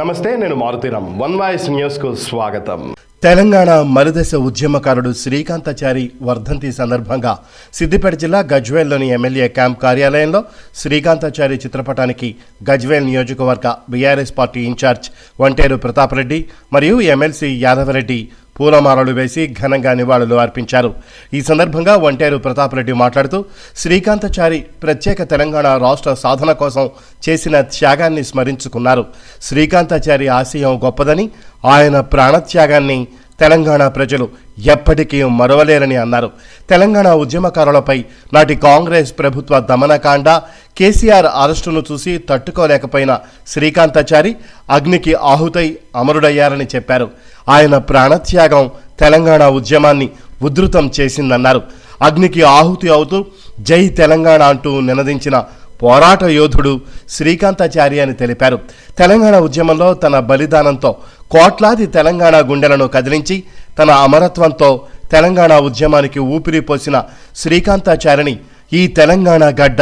నమస్తే నేను Maruthi Ram one voice న్యూస్కు స్వాగతం. తెలంగాణ మరుదశ ఉద్యమకారుడు శ్రీకాంతాచారి వర్ధంతి సందర్భంగా సిద్దిపేట జిల్లా గజ్వేల్లోని ఎమ్మెల్యే క్యాంప్ కార్యాలయంలో శ్రీకాంతాచారి చిత్రపటానికి గజ్వేల్ నియోజకవర్గ BRS party in charge Vanteru Pratap Reddy మరియు ఎమ్మెల్సీ యాదవరెడ్డి పూలమాలలు వేసి ఘనంగా నివాళులు అర్పించారు. ఈ సందర్భంగా వంటేరు ప్రతాపరెడ్డి మాట్లాడుతూ శ్రీకాంతాచారి ప్రత్యేక తెలంగాణ రాష్ట్ర సాధన కోసం చేసిన త్యాగాన్ని స్మరించుకున్నారు. శ్రీకాంతాచారి ఆశయం గొప్పదని ఆయన ప్రాణత్యాగాన్ని తెలంగాణ ప్రజలు ఎప్పటికీ మరవలేరని అన్నారు. తెలంగాణ ఉద్యమకారులపై నాటి కాంగ్రెస్ ప్రభుత్వ దమనకాండ కేసీఆర్ అరెస్టును చూసి తట్టుకోలేకపోయిన శ్రీకాంతాచారి అగ్నికి ఆహుతై అమరుడయ్యారని చెప్పారు. ఆయన ప్రాణత్యాగం తెలంగాణ ఉద్యమాన్ని ఉధృతం చేసిందన్నారు. అగ్నికి ఆహుతి అవుతూ జై తెలంగాణ అంటూ నినదించిన పోరాట యోధుడు శ్రీకాంతాచారి అని తెలిపారు. తెలంగాణ ఉద్యమంలో తన బలిదానంతో కోట్లాది తెలంగాణ గుండెలను కదిలించి తన అమరత్వంతో తెలంగాణ ఉద్యమానికి ఊపిరి పోసిన శ్రీకాంతాచారిని ఈ తెలంగాణ గడ్డ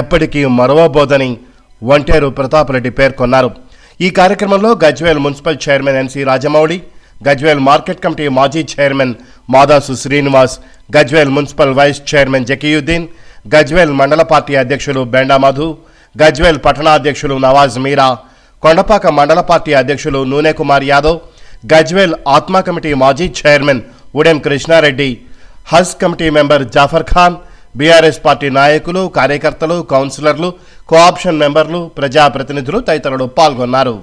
ఎప్పటికీ మరవబోదని వంటేరు ప్రతాపరెడ్డి పేర్కొన్నారు. ఈ కార్యక్రమంలో Gajwel municipal chairman NC Rajamouli Gajwel market committee మాజీ chairman Madasu Srinivas Gajwel municipal vice chairman Zakiuddin Gajwel మండల పార్టీ అధ్యక్షులు బెండా మధు గజ్వేల్ పట్టణాధ్యక్షులు నవాజ్ మీరా కొండపాక మండల పార్టీ అధ్యక్షులు నూనె కుమార్ యాదవ్ గజ్వేల్ ఆత్మా కమిటీ మాజీ చైర్మన్ ఉడెం కృష్ణారెడ్డి హజ్ committee member Jafar Khan BRS party నాయకులు కార్యకర్తలు కౌన్సిలర్లు కోఆప్షన్ మెంబర్లు ప్రజాప్రతినిధులు తదితరులు పాల్గొన్నారు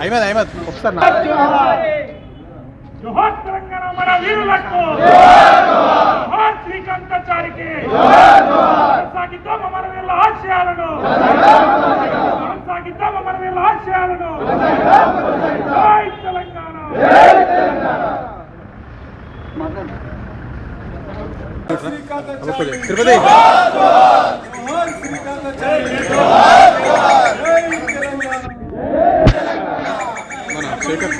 అయిపోయింది అయిపోయింది ఒకసారి శ్రీకాంతాచారికి కొనసాగిద్దాం మన వీళ్ళ ఆశయాలను? కొనసాగిద్దాం మన వీళ్ళ ఆశయాలను? తెలంగాణ. తిరుపతి. మన శేఖర్.